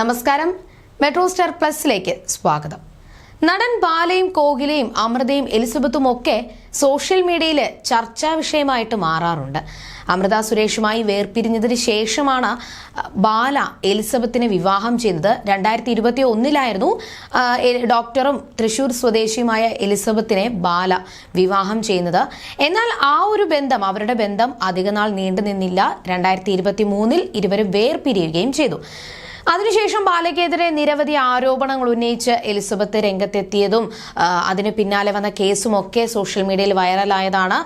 നമസ്കാരം. Metro star പ്ലസിലേക്ക് സ്വാഗതം. നടൻ ബാലയും കോകിലയും അമൃതയും എലിസബത്തും ഒക്കെ സോഷ്യൽ മീഡിയയിൽ ചർച്ചാ വിഷയമായിട്ട് മാറാറുണ്ട്. അമൃത സുരേഷുമായി വേർപിരിഞ്ഞതിന് ശേഷമാണ് ബാല എലിസബത്തിനെ വിവാഹം ചെയ്തത്. രണ്ടായിരത്തി ഇരുപത്തി ഒന്നിലായിരുന്നു ഡോക്ടറും തൃശൂർ സ്വദേശിയുമായ എലിസബത്തിനെ ബാല വിവാഹം ചെയ്യുന്നത്. എന്നാൽ ആ ഒരു ബന്ധം അവരുടെ ബന്ധം അധികനാൾ നീണ്ടു നിന്നില്ല രണ്ടായിരത്തി ഇരുപത്തി മൂന്നിൽ ഇരുവരും വേർപിരിയുകയും ചെയ്തു. അതിനുശേഷം ബാലയ്ക്കെതിരെ നിരവധി ആരോപണങ്ങൾ ഉന്നയിച്ച് എലിസബത്ത് രംഗത്തെത്തിയതും അതിന് പിന്നാലെ വന്ന കേസും ഒക്കെ സോഷ്യൽ മീഡിയയിൽ വൈറലായതാണ്.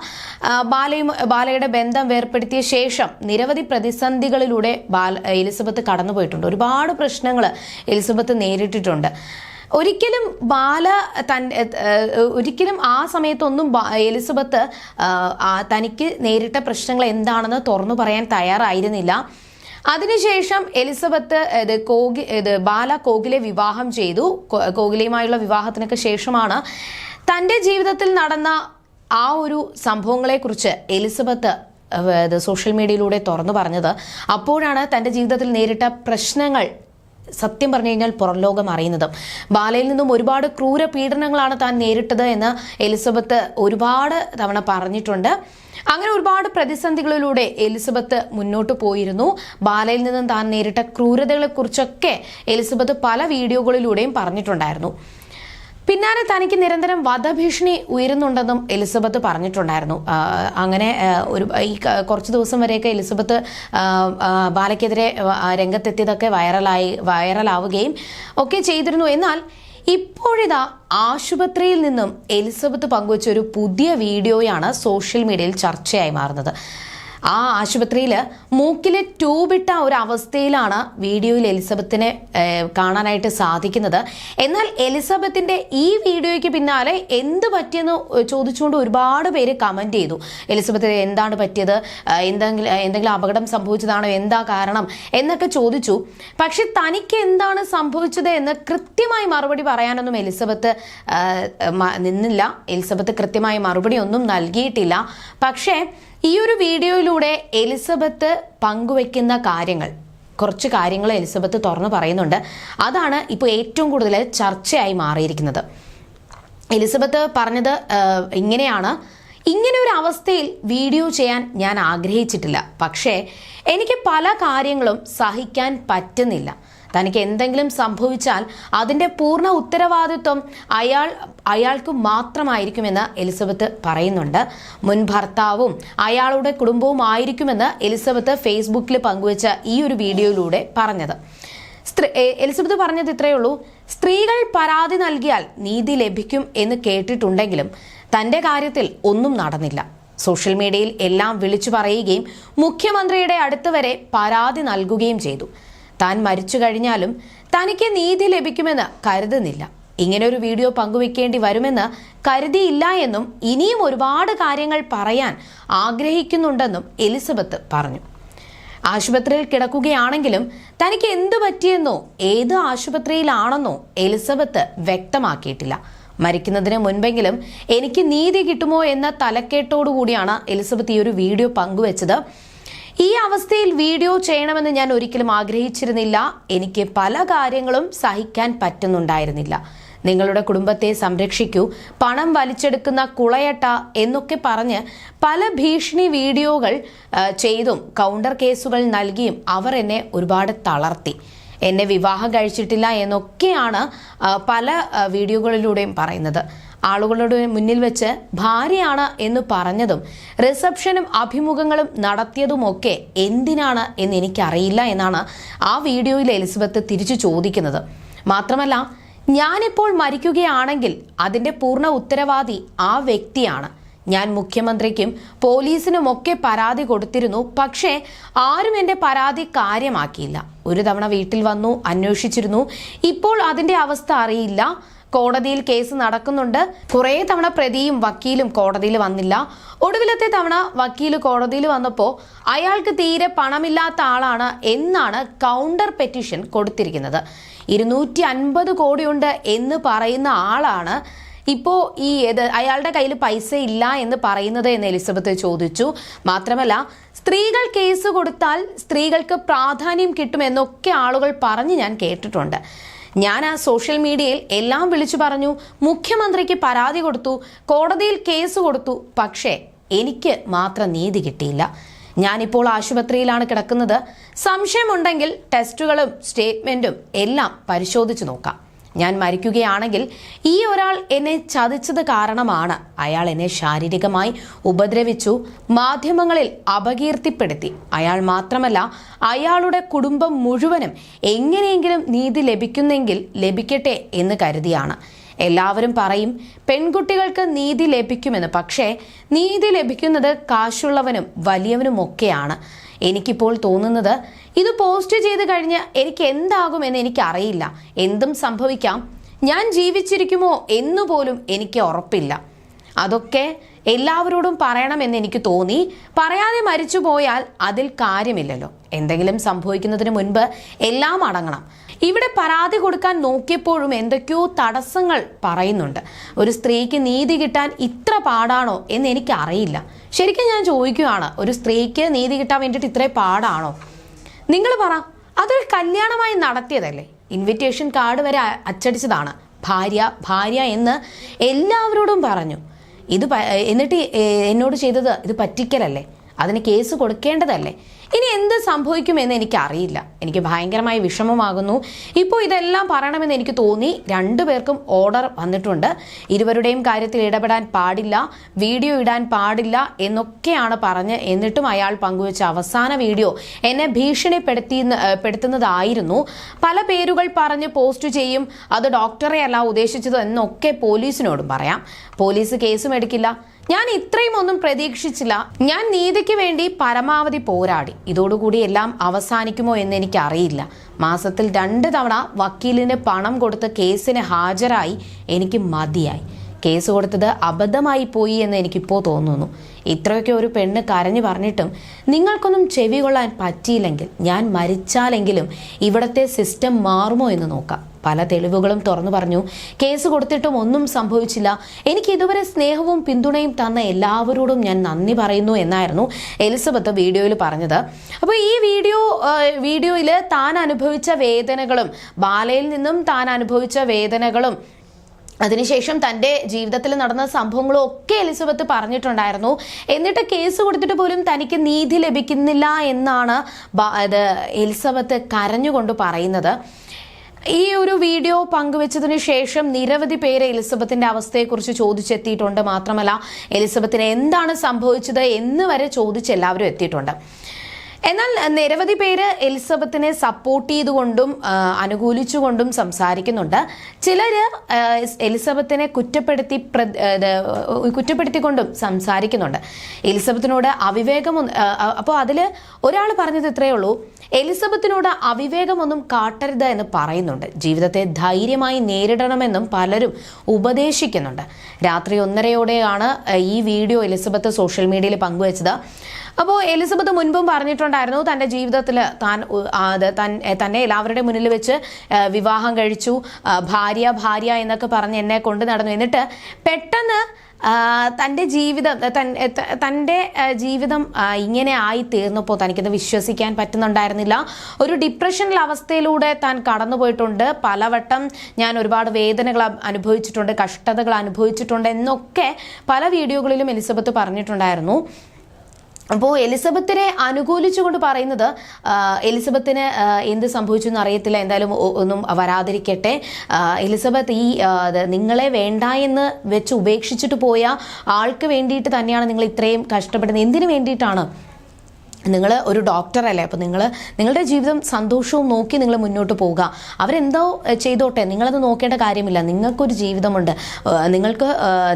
ബാലയും ബാലയുടെ ബന്ധം വേർപ്പെടുത്തിയ ശേഷം നിരവധി പ്രതിസന്ധികളിലൂടെ ബാല എലിസബത്ത് കടന്നുപോയിട്ടുണ്ട്. ഒരുപാട് പ്രശ്നങ്ങൾ എലിസബത്ത് നേരിട്ടിട്ടുണ്ട്. ഒരിക്കലും ബാല തൻ ഒരിക്കലും ആ സമയത്തൊന്നും എലിസബത്ത് തനിക്ക് നേരിട്ട പ്രശ്നങ്ങൾ എന്താണെന്ന് തുറന്നു പറയാൻ തയ്യാറായിരുന്നില്ല. അതിനുശേഷം എലിസബത്ത് ഇത് കോഗി ഇത് ബാല കോകിലെ വിവാഹം ചെയ്തു. കോഗിലയുമായുള്ള വിവാഹത്തിനൊക്കെ ശേഷമാണ് തന്റെ ജീവിതത്തിൽ നടന്ന ആ ഒരു സംഭവങ്ങളെക്കുറിച്ച് എലിസബത്ത് സോഷ്യൽ മീഡിയയിലൂടെ തുറന്നു പറഞ്ഞത്. അപ്പോഴാണ് തന്റെ ജീവിതത്തിൽ നേരിട്ട പ്രശ്നങ്ങൾ സത്യം പറഞ്ഞു കഴിഞ്ഞാൽ പുറം ലോകം അറിയുന്നത്. ബാലയിൽ നിന്നും ഒരുപാട് ക്രൂര പീഡനങ്ങളാണ് താൻ നേരിട്ടത് എന്ന് എലിസബത്ത് ഒരുപാട് തവണ പറഞ്ഞിട്ടുണ്ട്. അങ്ങനെ ഒരുപാട് പ്രതിസന്ധികളിലൂടെ എലിസബത്ത് മുന്നോട്ട് പോയിരുന്നു. ബാലയിൽ നിന്നും താൻ നേരിട്ട ക്രൂരതകളെക്കുറിച്ചൊക്കെ എലിസബത്ത് പല വീഡിയോകളിലൂടെയും പറഞ്ഞിട്ടുണ്ടായിരുന്നു. പിന്നാലെ തനിക്ക് നിരന്തരം വധഭീഷണി ഉയരുന്നുണ്ടെന്നും എലിസബത്ത് പറഞ്ഞിട്ടുണ്ടായിരുന്നു. അങ്ങനെ ഒരു ഈ കുറച്ച് ദിവസം വരെയൊക്കെ എലിസബത്ത് ബാലയ്ക്കെതിരെ രംഗത്തെത്തിയതൊക്കെ വൈറലായി വൈറലാവുകയും ഒക്കെ ചെയ്തിരുന്നു. എന്നാൽ ഇപ്പോഴിതാ ആശുപത്രിയിൽ നിന്നും എലിസബത്ത് പങ്കുവച്ച ഒരു പുതിയ വീഡിയോയാണ് സോഷ്യൽ മീഡിയയിൽ ചർച്ചയായി മാറുന്നത്. ആ ആശുപത്രിയിൽ മൂക്കിലെ ട്യൂബിട്ട ഒരു അവസ്ഥയിലാണ് വീഡിയോയിൽ എലിസബത്തിനെ കാണാനായിട്ട് സാധിക്കുന്നത്. എന്നാൽ എലിസബത്തിന്റെ ഈ വീഡിയോയ്ക്ക് പിന്നാലെ എന്ത് പറ്റിയെന്ന് ചോദിച്ചുകൊണ്ട് ഒരുപാട് പേര് കമന്റ് ചെയ്തു. എലിസബത്ത് എന്താണ് പറ്റിയത്? എന്തെങ്കിലും എന്തെങ്കിലും അപകടം സംഭവിച്ചതാണോ? എന്താ കാരണം? എന്നൊക്കെ ചോദിച്ചു. പക്ഷെ തനിക്ക് എന്താണ് സംഭവിച്ചത് എന്ന് കൃത്യമായി മറുപടി പറയാനൊന്നും എലിസബത്ത് നിന്നില്ല. എലിസബത്ത് കൃത്യമായി മറുപടി ഒന്നും നൽകിയിട്ടില്ല. പക്ഷേ ഈ ഒരു വീഡിയോയിലൂടെ എലിസബത്ത് പങ്കുവെക്കുന്ന കാര്യങ്ങൾ കുറച്ച് കാര്യങ്ങൾ എലിസബത്ത് തുറന്നു പറയുന്നുണ്ട്. അതാണ് ഇപ്പോൾ ഏറ്റവും കൂടുതൽ ചർച്ചയായി മാറിയിരിക്കുന്നത്. എലിസബത്ത് പറഞ്ഞത് ഇങ്ങനെയാണ്. ഇങ്ങനെ ഒരു അവസ്ഥയിൽ വീഡിയോ ചെയ്യാൻ ഞാൻ ആഗ്രഹിച്ചിട്ടില്ല. പക്ഷേ എനിക്ക് പല കാര്യങ്ങളും സഹിക്കാൻ പറ്റുന്നില്ല. തനിക്ക് എന്തെങ്കിലും സംഭവിച്ചാൽ അതിന്റെ പൂർണ ഉത്തരവാദിത്വം അയാൾ അയാൾക്ക് മാത്രമായിരിക്കുമെന്ന് എലിസബത്ത് പറയുന്നുണ്ട്. മുൻ ഭർത്താവും അയാളുടെ കുടുംബവും ആയിരിക്കുമെന്ന് എലിസബത്ത് ഫേസ്ബുക്കിൽ പങ്കുവച്ച ഈ ഒരു വീഡിയോയിലൂടെ പറഞ്ഞത്. സ്ത്രീ എലിസബത്ത് പറഞ്ഞത് ഇത്രയേ ഉള്ളൂ. സ്ത്രീകൾ പരാതി നൽകിയാൽ നീതി ലഭിക്കും എന്ന് കേട്ടിട്ടുണ്ടെങ്കിലും തന്റെ കാര്യത്തിൽ ഒന്നും നടന്നില്ല. സോഷ്യൽ മീഡിയയിൽ എല്ലാം വിളിച്ചു പറയുകയും മുഖ്യമന്ത്രിയുടെ അടുത്ത് വരെ പരാതി നൽകുകയും ചെയ്തു. താൻ മരിച്ചു കഴിഞ്ഞാലും തനിക്ക് നീതി ലഭിക്കുമെന്ന് കരുതുന്നില്ല. ഇങ്ങനെ ഒരു വീഡിയോ പങ്കുവെക്കേണ്ടി വരുമെന്ന് കരുതിയില്ല എന്നും ഇനിയും ഒരുപാട് കാര്യങ്ങൾ പറയാൻ ആഗ്രഹിക്കുന്നുണ്ടെന്നും എലിസബത്ത് പറഞ്ഞു. ആശുപത്രിയിൽ കിടക്കുകയാണെങ്കിലും തനിക്ക് എന്തു പറ്റിയെന്നോ ഏത് ആശുപത്രിയിലാണെന്നോ എലിസബത്ത് വ്യക്തമാക്കിയിട്ടില്ല. മരിക്കുന്നതിന് മുൻപെങ്കിലും എനിക്ക് നീതി കിട്ടുമോ എന്ന തലക്കേട്ടോടുകൂടിയാണ് എലിസബത്ത് ഈ ഒരു വീഡിയോ പങ്കുവച്ചത്. ഈ അവസ്ഥയിൽ വീഡിയോ ചെയ്യണമെന്ന് ഞാൻ ഒരിക്കലും ആഗ്രഹിച്ചിരുന്നില്ല. എനിക്ക് പല കാര്യങ്ങളും സഹിക്കാൻ പറ്റുന്നുണ്ടായിരുന്നില്ല. നിങ്ങളുടെ കുടുംബത്തെ സംരക്ഷിക്കൂ. പണം വലിച്ചെടുക്കുന്ന കുളയട്ട എന്നൊക്കെ പറഞ്ഞ് പല ഭീഷണി വീഡിയോകൾ ചെയ്തും കൗണ്ടർ കേസുകൾ നൽകിയും അവർ എന്നെ ഒരുപാട് തളർത്തി. എന്നെ വിവാഹം കഴിച്ചിട്ടില്ല എന്നൊക്കെയാണ് പല വീഡിയോകളിലൂടെയും പറയുന്നത്. ആളുകളുടെ മുന്നിൽ വെച്ച് ഭാര്യയാണ് എന്ന് പറഞ്ഞതും റിസപ്ഷനും അഭിമുഖങ്ങളും നടത്തിയതുമൊക്കെ എന്തിനാണ് എന്ന് എനിക്കറിയില്ല എന്നാണ് ആ വീഡിയോയിൽ എലിസബത്ത് തിരിച്ചു ചോദിക്കുന്നത്. മാത്രമല്ല ഞാനിപ്പോൾ മരിക്കുകയാണെങ്കിൽ അതിന്റെ പൂർണ ഉത്തരവാദി ആ വ്യക്തിയാണ്. ഞാൻ മുഖ്യമന്ത്രിക്കും പോലീസിനുമൊക്കെ പരാതി കൊടുത്തിരുന്നു പക്ഷേ ആരും എന്റെ പരാതി കാര്യമാക്കിയില്ല. ഒരു തവണ വീട്ടിൽ വന്നു അന്വേഷിച്ചിരുന്നു. ഇപ്പോൾ അതിന്റെ അവസ്ഥ അറിയില്ല. കോടതിയിൽ കേസ് നടക്കുന്നുണ്ട്. കുറേ തവണ പ്രതിയും വക്കീലും കോടതിയിൽ വന്നില്ല. ഒടുവിലത്തെ തവണ വക്കീൽ കോടതിയിൽ വന്നപ്പോൾ അയാൾക്ക് തീരെ പണമില്ലാത്ത ആളാണ് എന്നാണ് കൗണ്ടർ പെറ്റീഷൻ കൊടുത്തിരിക്കുന്നത്. ഇരുന്നൂറ്റി അൻപത് കോടിയുണ്ട് എന്ന് പറയുന്ന ആളാണ്. ഇപ്പോൾ ഈ ഏത് അയാളുടെ കയ്യിൽ പൈസ ഇല്ല എന്ന് പറയുന്നത് എന്ന് എലിസബത്ത് ചോദിച്ചു. മാത്രമല്ല സ്ത്രീകൾ കേസ് കൊടുത്താൽ സ്ത്രീകൾക്ക് പ്രാധാന്യം കിട്ടുമെന്നൊക്കെ ആളുകൾ പറഞ്ഞ് ഞാൻ കേട്ടിട്ടുണ്ട്. ഞാൻ ആ സോഷ്യൽ മീഡിയയിൽ എല്ലാം വിളിച്ചു പറഞ്ഞു മുഖ്യമന്ത്രിക്ക് പരാതി കൊടുത്തു കോടതിയിൽ കേസ് കൊടുത്തു പക്ഷേ എനിക്ക് മാത്രം നീതി കിട്ടിയില്ല. ഞാനിപ്പോൾ ആശുപത്രിയിലാണ് കിടക്കുന്നത്. സംശയമുണ്ടെങ്കിൽ ടെസ്റ്റുകളും സ്റ്റേറ്റ്മെന്റും എല്ലാം പരിശോധിച്ചു നോക്കാം. ഞാൻ മരിക്കുകയാണെങ്കിൽ ഈ ഒരാൾ എന്നെ ചതിച്ചത് കാരണമാണ്. അയാൾ എന്നെ ശാരീരികമായി ഉപദ്രവിച്ചു മാധ്യമങ്ങളിൽ അപകീർത്തിപ്പെടുത്തി. അയാൾ മാത്രമല്ല അയാളുടെ കുടുംബം മുഴുവനും എങ്ങനെയെങ്കിലും നീതി ലഭിക്കുന്നെങ്കിൽ ലഭിക്കട്ടെ എന്ന് കരുതിയാണ്. എല്ലാവരും പറയും പെൺകുട്ടികൾക്ക് നീതി ലഭിക്കുമെന്ന്. പക്ഷേ നീതി ലഭിക്കുന്നത് കാശുള്ളവനും വലിയവനും ഒക്കെയാണ് എനിക്കിപ്പോൾ തോന്നുന്നത് ഇത് പോസ്റ്റ് ചെയ്ത് കഴിഞ്ഞ് എനിക്ക് എന്താകുമെന്ന് എനിക്കറിയില്ല. എന്തും സംഭവിക്കാം. ഞാൻ ജീവിച്ചിരിക്കുമോ എന്നുപോലും എനിക്ക് ഉറപ്പില്ല. അതൊക്കെ എല്ലാവരോടും പറയണമെന്ന് എനിക്ക് തോന്നി. പറയാതെ മരിച്ചു പോയാൽ അതിൽ കാര്യമില്ലല്ലോ. എന്തെങ്കിലും സംഭവിക്കുന്നതിന് മുൻപ് എല്ലാം അടങ്ങണം. ഇവിടെ പരാതി കൊടുക്കാൻ നോക്കിയപ്പോഴും എന്തൊക്കെയോ തടസ്സങ്ങൾ പറയുന്നുണ്ട്. ഒരു സ്ത്രീക്ക് നീതി കിട്ടാൻ ഇത്ര പാടാണോ എന്ന് എനിക്ക് അറിയില്ല ശരിക്കും ഞാൻ ചോദിക്കുകയാണ് ഒരു സ്ത്രീക്ക് നീതി കിട്ടാൻ വേണ്ടിയിട്ട് ഇത്രേ പാടാണോ? നിങ്ങൾ പറ അതൊരു കല്യാണമായി നടത്തിയതല്ലേ? ഇൻവിറ്റേഷൻ കാർഡ് വരെ അച്ചടിച്ചതാണ്. ഭാര്യ ഭാര്യ എന്ന് എല്ലാവരോടും പറഞ്ഞു. ഇത് എന്നിട്ട് എന്നോട് ചെയ്തത് ഇത് പറ്റിക്കലല്ലേ? അതിന് കേസ് കൊടുക്കേണ്ടതല്ലേ? ഇനി എന്ത് സംഭവിക്കുമെന്ന് എനിക്ക് അറിയില്ല എനിക്ക് ഭയങ്കരമായി വിഷമമാകുന്നു. ഇപ്പോൾ ഇതെല്ലാം പറയണമെന്ന് എനിക്ക് തോന്നി. രണ്ടുപേർക്കും ഓർഡർ വന്നിട്ടുണ്ട്. ഇരുവരുടെയും കാര്യത്തിൽ ഇടപെടാൻ പാടില്ല വീഡിയോ ഇടാൻ പാടില്ല എന്നൊക്കെയാണ് പറഞ്ഞ് എന്നിട്ടും അയാൾ പങ്കുവച്ച അവസാന വീഡിയോ എന്നെ ഭീഷണിപ്പെടുത്തി പെടുത്തുന്നതായിരുന്നു. പല പേരുകൾ പറഞ്ഞ് പോസ്റ്റ് ചെയ്യും. അത് ഡോക്ടറെ അല്ല ഉദ്ദേശിച്ചത് എന്നൊക്കെ പോലീസിനോടും പറയാം. പോലീസ് കേസും എടുക്കില്ല. ഞാൻ ഇത്രയും ഒന്നും പ്രതീക്ഷിച്ചില്ല. ഞാൻ നീതിക്ക് വേണ്ടി പരമാവധി പോരാടി. ഇതോടുകൂടി എല്ലാം അവസാനിക്കുമോ എന്ന് എനിക്ക് അറിയില്ല മാസത്തിൽ രണ്ട് തവണ വക്കീലിന് പണം കൊടുത്ത് കേസിന് ഹാജരായി എനിക്ക് മതിയായി. കേസ് കൊടുത്തത് അബദ്ധമായി പോയി എന്ന് എനിക്കിപ്പോൾ തോന്നുന്നു. ഇത്രയൊക്കെ ഒരു പെണ്ണ് കരഞ്ഞു പറഞ്ഞിട്ടും നിങ്ങൾക്കൊന്നും ചെവി കൊള്ളാൻ പറ്റിയില്ലെങ്കിൽ ഞാൻ മരിച്ചാലെങ്കിലും ഇവിടത്തെ സിസ്റ്റം മാറുമോ എന്ന് നോക്കാം. പല തെളിവുകളും തുറന്നു പറഞ്ഞു കേസ് കൊടുത്തിട്ടും ഒന്നും സംഭവിച്ചില്ല. എനിക്ക് ഇതുവരെ സ്നേഹവും പിന്തുണയും തന്ന എല്ലാവരോടും ഞാൻ നന്ദി പറയുന്നു എന്നായിരുന്നു എലിസബത്ത് വീഡിയോയിൽ പറഞ്ഞത്. അപ്പോൾ ഈ വീഡിയോ വീഡിയോയിൽ താൻ അനുഭവിച്ച വേദനകളും ബാലയിൽ നിന്നും താൻ അനുഭവിച്ച വേദനകളും അതിനുശേഷം തന്റെ ജീവിതത്തിൽ നടന്ന സംഭവങ്ങളും ഒക്കെ എലിസബത്ത് പറഞ്ഞിട്ടുണ്ടായിരുന്നു. എന്നിട്ട് കേസ് കൊടുത്തിട്ട് പോലും തനിക്ക് നീതി ലഭിക്കുന്നില്ല എന്നാണ് ഇത് എലിസബത്ത് കരഞ്ഞുകൊണ്ട് പറയുന്നത്. ഈ ഒരു വീഡിയോ പങ്കുവച്ചതിന് ശേഷം നിരവധി പേര് എലിസബത്തിന്റെ അവസ്ഥയെക്കുറിച്ച് ചോദിച്ചെത്തിയിട്ടുണ്ട്. മാത്രമല്ല എലിസബത്തിന് എന്താണ് സംഭവിച്ചത് എന്ന് വരെ ചോദിച്ച് എല്ലാവരും എത്തിയിട്ടുണ്ട്. എന്നാൽ നിരവധി പേര് എലിസബത്തിനെ സപ്പോർട്ട് ചെയ്തുകൊണ്ടും അനുകൂലിച്ചുകൊണ്ടും സംസാരിക്കുന്നുണ്ട്. ചിലര് എലിസബത്തിനെ കുറ്റപ്പെടുത്തി കുറ്റപ്പെടുത്തിക്കൊണ്ടും സംസാരിക്കുന്നുണ്ട്. എലിസബത്തിനോട് അവിവേകം അപ്പോൾ അതിൽ ഒരാൾ പറഞ്ഞത് ഇത്രയേ ഉള്ളൂ. എലിസബത്തിനോട് അവിവേകമൊന്നും കാട്ടരുത് എന്ന് പറയുന്നുണ്ട്. ജീവിതത്തെ ധൈര്യമായി നേരിടണമെന്നും പലരും ഉപദേശിക്കുന്നുണ്ട്. രാത്രി ഒന്നരയോടെയാണ് ഈ വീഡിയോ എലിസബത്ത് സോഷ്യൽ മീഡിയയിൽ പങ്കുവച്ചത്. അപ്പോൾ എലിസബത്ത് മുൻപും പറഞ്ഞിട്ടുണ്ടായിരുന്നു തന്റെ ജീവിതത്തിൽ താൻ തന്നെ എല്ലാവരുടെ മുന്നിൽ വെച്ച് വിവാഹം കഴിച്ചു ഭാര്യ ഭാര്യ എന്നൊക്കെ പറഞ്ഞ് എന്നെ കൊണ്ട് നടന്നു. എന്നിട്ട് പെട്ടെന്ന് തന്റെ ജീവിതം തന്റെ ജീവിതം ഇങ്ങനെ ആയി തീർന്നപ്പോൾ തനിക്കത് വിശ്വസിക്കാൻ പറ്റുന്നുണ്ടായിരുന്നില്ല. ഒരു ഡിപ്രഷനിൽ അവസ്ഥയിലൂടെ താൻ കടന്നുപോയിട്ടുണ്ട് പലവട്ടം ഞാൻ ഒരുപാട് വേദനകൾ അനുഭവിച്ചിട്ടുണ്ട് കഷ്ടതകൾ അനുഭവിച്ചിട്ടുണ്ട് എന്നൊക്കെ പല വീഡിയോകളിലും എലിസബത്ത് പറഞ്ഞിട്ടുണ്ടായിരുന്നു. അപ്പോൾ എലിസബത്തിനെ അനുകൂലിച്ചുകൊണ്ട് പറയുന്നത് എലിസബത്തിന് എന്ത് സംഭവിച്ചു എന്ന് അറിയത്തില്ല എന്തായാലും ഒന്നും വരാതിരിക്കട്ടെ. എലിസബത്ത് ഈ നിങ്ങളെ വേണ്ട എന്ന് വെച്ച് ഉപേക്ഷിച്ചിട്ട് പോയ ആൾക്ക് വേണ്ടിയിട്ട് തന്നെയാണ് നിങ്ങൾ ഇത്രയും കഷ്ടപ്പെടുന്നത്. എന്തിനു വേണ്ടിയിട്ടാണ് നിങ്ങൾ ഒരു ഡോക്ടറല്ലേ അപ്പോൾ നിങ്ങൾ നിങ്ങളുടെ ജീവിതം സന്തോഷവും നോക്കി നിങ്ങൾ മുന്നോട്ട് പോവുക. അവരെന്തോ ചെയ്തോട്ടെ? നിങ്ങളത് നോക്കേണ്ട കാര്യമില്ല. നിങ്ങൾക്കൊരു ജീവിതമുണ്ട്. നിങ്ങൾക്ക്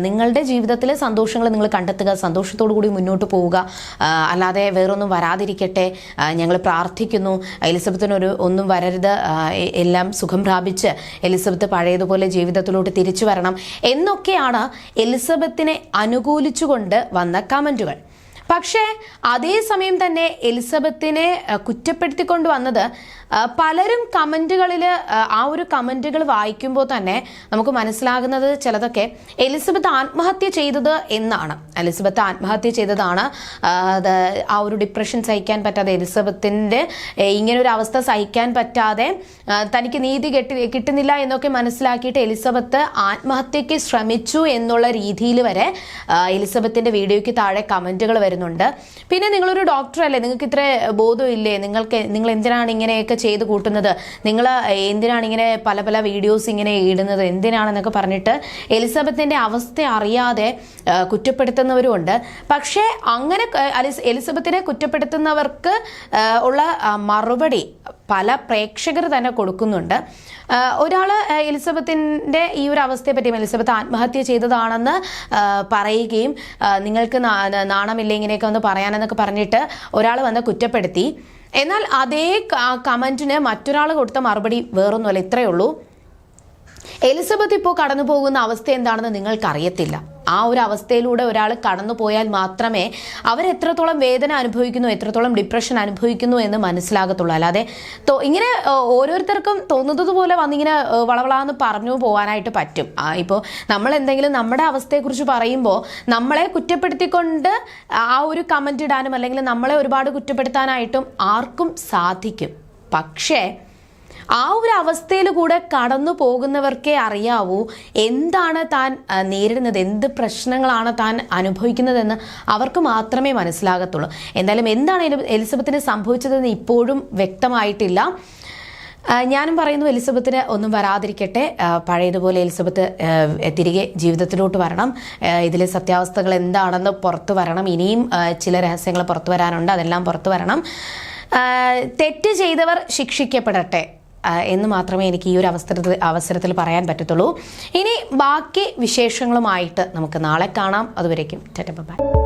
നിങ്ങളുടെ ജീവിതത്തിലെ സന്തോഷങ്ങൾ നിങ്ങൾ കണ്ടെത്തുക. സന്തോഷത്തോടു കൂടി മുന്നോട്ട് പോവുക. അല്ലാതെ വേറൊന്നും വരാതിരിക്കട്ടെ. ഞങ്ങൾ പ്രാർത്ഥിക്കുന്നു. എലിസബത്തിനൊരു ഒന്നും വരരുത്. എല്ലാം സുഖം പ്രാപിച്ച് എലിസബത്ത് പഴയതുപോലെ ജീവിതത്തിലോട്ട് തിരിച്ചു വരണം എന്നൊക്കെയാണ് എലിസബത്തിനെ അനുകൂലിച്ചുകൊണ്ട് വന്ന കമന്റുകൾ പക്ഷേ അതേസമയം തന്നെ എലിസബത്തിനെ കുറ്റപ്പെടുത്തിക്കൊണ്ട് വന്നത് പലരും കമന്റുകളിൽ ആ ഒരു കമന്റുകൾ വായിക്കുമ്പോൾ തന്നെ നമുക്ക് മനസ്സിലാകുന്നത് ചിലതൊക്കെ എലിസബത്ത് ആത്മഹത്യ ചെയ്തത് എന്നാണ്. എലിസബത്ത് ആത്മഹത്യ ചെയ്തതാണ്. ആ ഒരു ഡിപ്രഷൻ സഹിക്കാൻ പറ്റാതെ എലിസബത്തിന്റെ ഇങ്ങനെ ഒരു അവസ്ഥ സഹിക്കാൻ പറ്റാതെ തനിക്ക് നീതി കെട്ടി കിട്ടുന്നില്ല എന്നൊക്കെ മനസ്സിലാക്കിയിട്ട് എലിസബത്ത് ആത്മഹത്യയ്ക്ക് ശ്രമിച്ചു എന്നുള്ള രീതിയിൽ വരെ എലിസബത്തിന്റെ വീഡിയോയ്ക്ക് താഴെ കമന്റുകൾ വരുന്നുണ്ട്. പിന്നെ നിങ്ങളൊരു ഡോക്ടർ അല്ലേ? നിങ്ങൾക്ക് ഇത്ര ബോധമില്ലേ? നിങ്ങൾക്ക് നിങ്ങൾ എന്തിനാണ് ഇങ്ങനെയൊക്കെ ചെയ്ത് കൂട്ടുന്നത്? നിങ്ങൾ എന്തിനാണ് ഇങ്ങനെ പല പല വീഡിയോസ് ഇങ്ങനെ ഇടുന്നത്? എന്തിനാണെന്നൊക്കെ പറഞ്ഞിട്ട് എലിസബത്തിന്റെ അവസ്ഥ അറിയാതെ കുറ്റപ്പെടുത്തുന്നവരുമുണ്ട്. പക്ഷേ അങ്ങനെ എലിസബത്തിനെ കുറ്റപ്പെടുത്തുന്നവർക്ക് ഉള്ള മറുപടി പല പ്രേക്ഷകർ തന്നെ കൊടുക്കുന്നുണ്ട്. ഒരാൾ എലിസബത്തിന്റെ ഈ ഒരു അവസ്ഥയെ പറ്റി എലിസബത്ത് ആത്മഹത്യ ചെയ്തതാണെന്ന് പറയുകയും നിങ്ങൾക്ക് നാണമില്ല ഇങ്ങനെയൊക്കെ ഒന്ന് പറയാനെന്നൊക്കെ പറഞ്ഞിട്ട് ഒരാൾ വന്ന് കുറ്റപ്പെടുത്തി. എന്നാൽ അതേ കമന്റിന് മറ്റൊരാൾ കൊടുത്ത മറുപടി വേറൊന്നുമല്ല ഇത്രയേ ഉള്ളൂ. എലിസബത്ത് ഇപ്പോൾ കടന്നു പോകുന്ന അവസ്ഥ എന്താണെന്ന് നിങ്ങൾക്കറിയത്തില്ല. ആ ഒരു അവസ്ഥയിലൂടെ ഒരാൾ കടന്നു പോയാൽ മാത്രമേ അവർ എത്രത്തോളം വേദന അനുഭവിക്കുന്നു എത്രത്തോളം ഡിപ്രഷൻ അനുഭവിക്കുന്നു എന്ന് മനസ്സിലാകത്തുള്ളൂ. അല്ലാതെ ഇങ്ങനെ ഓരോരുത്തർക്കും തോന്നുന്നത് പോലെ വന്നിങ്ങനെ വളവളാന്ന് പറഞ്ഞു പോകാനായിട്ട് പറ്റും. ഇപ്പോൾ നമ്മൾ എന്തെങ്കിലും നമ്മുടെ അവസ്ഥയെക്കുറിച്ച് പറയുമ്പോൾ നമ്മളെ കുറ്റപ്പെടുത്തിക്കൊണ്ട് ആ ഒരു കമന്റ് ഇടാനും അല്ലെങ്കിൽ നമ്മളെ ഒരുപാട് കുറ്റപ്പെടുത്താനായിട്ടും ആർക്കും സാധിക്കും. പക്ഷേ ആ ഒരു അവസ്ഥയിൽ കൂടെ കടന്നു പോകുന്നവർക്കേ അറിയാവൂ എന്താണ് താൻ നേരിടുന്നത് എന്ത് പ്രശ്നങ്ങളാണ് താൻ അനുഭവിക്കുന്നതെന്ന് അവർക്ക് മാത്രമേ മനസ്സിലാകത്തുള്ളൂ. എന്തായാലും എന്താണ് എലി- എലിസബത്തിന് സംഭവിച്ചതെന്ന് ഇപ്പോഴും വ്യക്തമായിട്ടില്ല. ഞാനും പറയുന്നു എലിസബത്തിന് ഒന്നും വരാതിരിക്കട്ടെ. പഴയതുപോലെ എലിസബത്ത് തിരികെ ജീവിതത്തിലോട്ട് വരണം. ഇതിലെ സത്യാവസ്ഥകൾ എന്താണെന്ന് പുറത്തു വരണം. ഇനിയും ചില രഹസ്യങ്ങൾ പുറത്തു വരാനുണ്ട്. അതെല്ലാം പുറത്തു വരണം. തെറ്റ് ചെയ്തവർ ശിക്ഷിക്കപ്പെടട്ടെ. എന്ന് മാത്രമേ എനിക്ക് ഈ ഒരു അവസരത്തിൽ അവസരത്തിൽ പറയാൻ പറ്റത്തുള്ളൂ. ഇനി ബാക്കി വിശേഷങ്ങളുമായിട്ട് നമുക്ക് നാളെ കാണാം. അതുവരേക്കും ബൈ.